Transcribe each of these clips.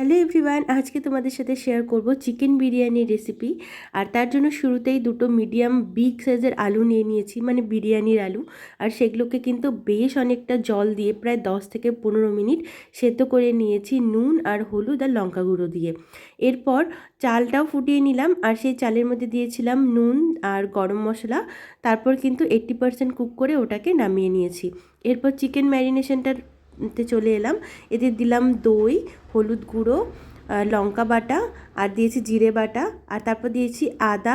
Hello everyone আজকে তোমাদের সাথে শেয়ার করব চিকেন বিরিয়ানির রেসিপি আর তার জন্য শুরুতেই দুটো মিডিয়াম বিগ সাইজের আলু নিয়ে নিয়েছি মানে বিরিয়ানির আলু। আর সেগুলোকে কিন্তু বেশ অনেকটা জল দিয়ে প্রায় দশ থেকে পনেরো মিনিট সেদ্ধ করে নিয়েছি নুন আর হলুদ আর লঙ্কা গুঁড়ো দিয়ে। এরপর চালটাও ফুটিয়ে নিলাম, আর সেই চালের মধ্যে দিয়েছিলাম নুন আর গরম মশলা। তারপর কিন্তু এইট্টি পারসেন্ট কুক করে ওটাকে নামিয়ে নিয়েছি। এরপর চিকেন ম্যারিনেশনটার তে চলে এলাম। এতে দিলাম দই, হলুদ গুঁড়ো লঙ্কা বাটা, আর দিয়েছি জিরে বাটা, আর তারপর দিয়েছি আদা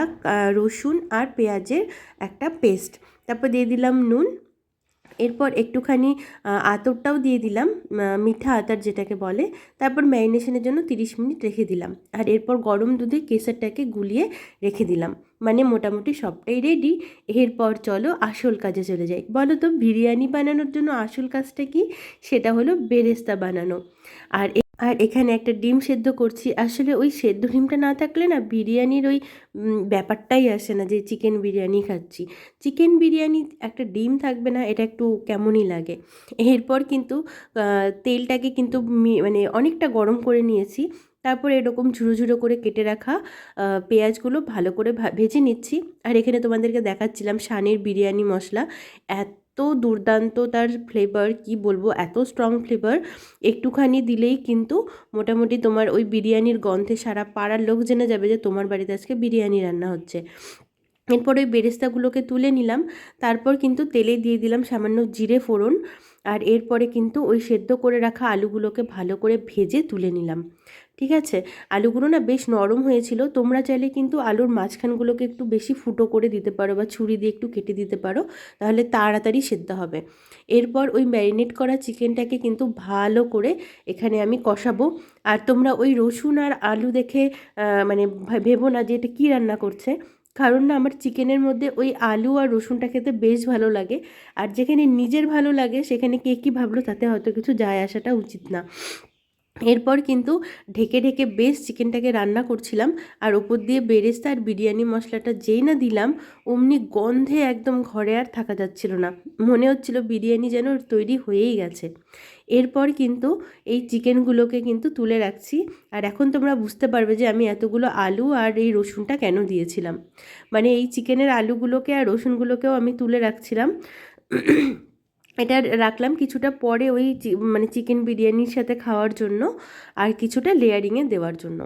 রসুন আর পেঁয়াজের একটা পেস্ট। তারপর দিয়ে দিলাম নুন এরপর একটুখানি আতরটাও দিয়ে দিলাম মিঠা আতর যেটাকে বলে। তারপর ম্যারিনেশনের জন্য তিরিশ মিনিট রেখে দিলাম। আর এরপর গরম দুধে কেসারটাকে গুলিয়ে রেখে দিলাম। মানে মোটামুটি সবটাই রেডি এরপর চলো আসল কাজে চলে যাই। বলো তো, বিরিয়ানি বানানোর জন্য আসল কাজটা কি? সেটা হলো বেরেস্তা বানানো। আর আর এখানে একটা ডিম সেদ্ধ করছি। আসলে ওই সেদ্ধ ডিমটা না থাকলে না বিরিয়ানির ওই ব্যাপারটাই আসে না যে চিকেন বিরিয়ানি খাচ্ছি। চিকেন বিরিয়ানি একটা ডিম থাকবে না, এটা একটু কেমনই লাগে। এরপর কিন্তু তেলটাকে কিন্তু মানে অনেকটা গরম করে নিয়েছি। তারপর এরকম ঝুড়ো ঝুড়ো করে কেটে রাখা পেঁয়াজগুলো ভালো করে ভেজে নিচ্ছি। আর এখানে তোমাদেরকে দেখাচ্ছিলাম শানের বিরিয়ানি মশলা। এত এত দুর্দান্ত তার ফ্লেভার কি বলব, এত স্ট্রং ফ্লেভার একটুখানি দিলেই কিন্তু মোটামুটি তোমার ওই বিরিয়ানির গন্ধে সারা পাড়ার লোক জেনে যাবে যে তোমার বাড়িতে আজকে বিরিয়ানি রান্না হচ্ছে। এরপর ওই বেরেস্তাগুলোকে তুলে নিলাম, তারপর কিন্তু তেলে দিয়ে দিলাম সামান্য জিরে ফোড়ন আর এরপরে কিন্তু ওই সেদ্ধ করে রাখা আলুগুলোকে ভালো করে ভেজে তুলে নিলাম। ঠিক আছে? আলুগুলো না বেশ নরম হয়েছিল। তোমরা চাইলে কিন্তু আলুর মাঝখানগুলোকে একটু বেশি ফুটো করে দিতে পারো বা ছুরি দিয়ে একটু কেটে দিতে পারো, তাহলে তাড়াতাড়ি সেদ্ধ হবে। এরপর ওই ম্যারিনেট করা চিকেনটাকে কিন্তু ভালো করে এখানে আমি কষাবো। আর তোমরা ওই রসুন আর আলু দেখে মানে ভেবো না যে এটা কী রান্না করছে। কারণ না আমার চিকেনের মধ্যে ওই আলু আর রসুনটা খেতে বেশ ভালো লাগে। আর যেখানে নিজের ভালো লাগে, সেখানে কে কী ভাবলো তাতে হয়তো কিছু যায় আসাটা উচিত না। এরপর কিন্তু ঢেকে ঢেকে বেশ চিকেনটাকে রান্না করছিলাম, আর ওপর দিয়ে বেরেস্তা আর বিরিয়ানি মশলাটা যেই না দিলাম, অমনি গন্ধে একদম ঘরে আর থাকা যাচ্ছিল না। মনে হচ্ছিল বিরিয়ানি যেন তৈরি হয়েই গেছে। এরপর কিন্তু এই চিকেনগুলোকে কিন্তু তুলে রাখছি, আর এখন তোমরা বুঝতে পারবে যে আমি এতগুলো আলু আর এই রসুনটা কেন দিয়েছিলাম। মানে এই চিকেনের আলুগুলোকে আর রসুনগুলোকেও আমি তুলে রাখছিলাম। এটা রাখলাম কিছুটা পরে ওই মানে চিকেন বিরিয়ানির সাথে খাওয়ার জন্য আর কিছুটা লেয়ারিংয়ে দেওয়ার জন্য।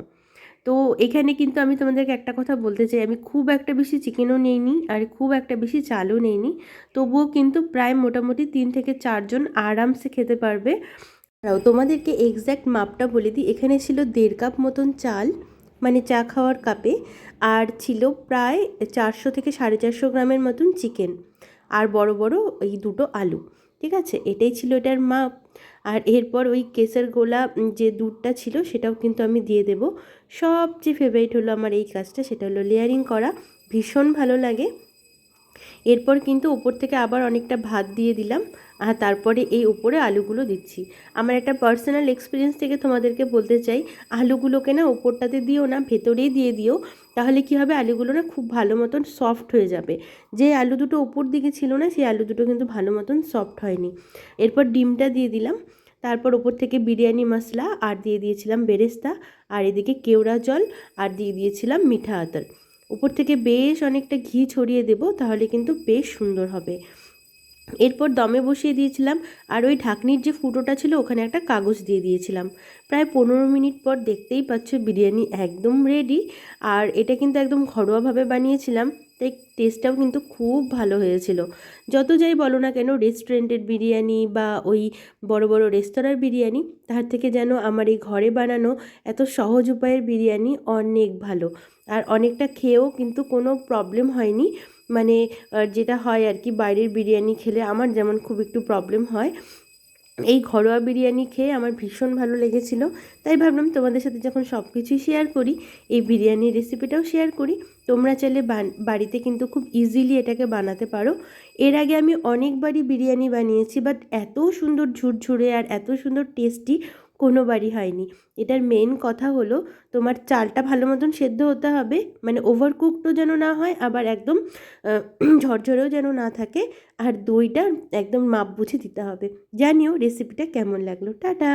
তো এখানে কিন্তু আমি তোমাদেরকে একটা কথা বলতে চাই, আমি খুব একটা বেশি চিকেনও নেইনি আর খুব একটা বেশি চালও নেইনি। তবুও কিন্তু প্রায় মোটামুটি তিন থেকে চারজন আরামসে খেতে পারবে। তোমাদেরকে এক্স্যাক্ট মাপটা বলে দিই, এখানে ছিল দেড় কাপ মতন চাল মানে চা খাওয়ার কাপে, আর ছিল প্রায় চারশো থেকে সাড়ে চারশো গ্রামের মতন চিকেন। আর বড় বড় এই দুটো আলু, ঠিক আছে? এটাই ছিল এটার মাপ। আর এরপর ওই কেসের গোলা যে দুধটা ছিল সেটাও কিন্তু আমি দিয়ে দেব। সবচেয়ে ফেভারিট হলো আমার এই কাজটা, সেটা হলো লেয়ারিং করা। ভীষণ ভালো লাগে। এরপর কিন্তু ওপর থেকে আবার অনেকটা ভাত দিয়ে দিলাম, আর তারপরে এই উপরে আলুগুলো দিচ্ছি। আমার একটা পার্সোনাল এক্সপিরিয়েন্স থেকে তোমাদেরকে বলতে চাই, আলুগুলোকে না ওপরটাতে দিও না, ভেতরেই দিয়ে দিও, তাহলে কি হবে আলুগুলো না খুব ভালো মতন সফট হয়ে যাবে। যে আলু দুটো ওপর দিকে ছিল না, সেই আলু দুটো কিন্তু ভালো মতন সফট হয়নি। এরপর ডিমটা দিয়ে দিলাম, তারপর ওপর থেকে বিরিয়ানি মশলা, আর দিয়ে দিয়েছিলাম বেরেস্তা, আর এদিকে কেওড়া জল, আর দিয়ে দিয়েছিলাম মিঠা আতর। উপর থেকে বেশ অনেকটা ঘি ছড়িয়ে দেব, তাহলে কিন্তু বেশ সুন্দর হবে। এরপর দমে বসিয়ে দিয়েছিলাম, আর ওই ঢাকনির যে ফুটোটা ছিল ওখানে একটা কাগজ দিয়ে দিয়েছিলাম। প্রায় পনেরো মিনিট পর দেখতেই পাচ্ছ বিরিয়ানি একদম রেডি আর এটা কিন্তু একদম ঘরোয়াভাবে বানিয়েছিলাম। তাই টেস্টটাও কিন্তু খুব ভালো হয়েছিল। যত যাই বলো না কেন রেস্টুরেন্টের বিরিয়ানি বা ওই বড় বড় রেস্তোরাঁর বিরিয়ানি, তার থেকে যেন আমার এই ঘরে বানানো এত সহজ উপায়ের বিরিয়ানি অনেক ভালো। আর অনেকটা খেয়েও কিন্তু কোনো প্রবলেম হয়নি। মানে যেটা হয় আর কি, বাইরের বিরিয়ানি খেলে আমার যেমন খুব একটু প্রবলেম হয়। এই ঘরোয়া বিরিয়ানি খেয়ে আমার ভীষণ ভালো লেগেছিল। তাই ভাবলাম তোমাদের সাথে যখন সব কিছুই শেয়ার করি, এই বিরিয়ানির রেসিপিটাও শেয়ার করি, তোমরা চাইলে বাড়িতে কিন্তু খুব ইজিলি এটাকে বানাতে পারো। এর আগে আমি অনেকবারই বিরিয়ানি বানিয়েছি বাট এত সুন্দর ঝুরঝুরে আর এত সুন্দর টেস্টি কোনো বাড়ি হয়নি। এটার মেন কথা হলো তোমার চালটা ভালো মতন সেদ্ধ হতে হবে মানে ওভার কুকডও যেন না হয়, আবার একদম ঝরঝরেও যেন না থাকে, আর দইটা একদম মাপ বুঝে দিতে হবে। জানিও রেসিপিটা কেমন লাগল। টাটা!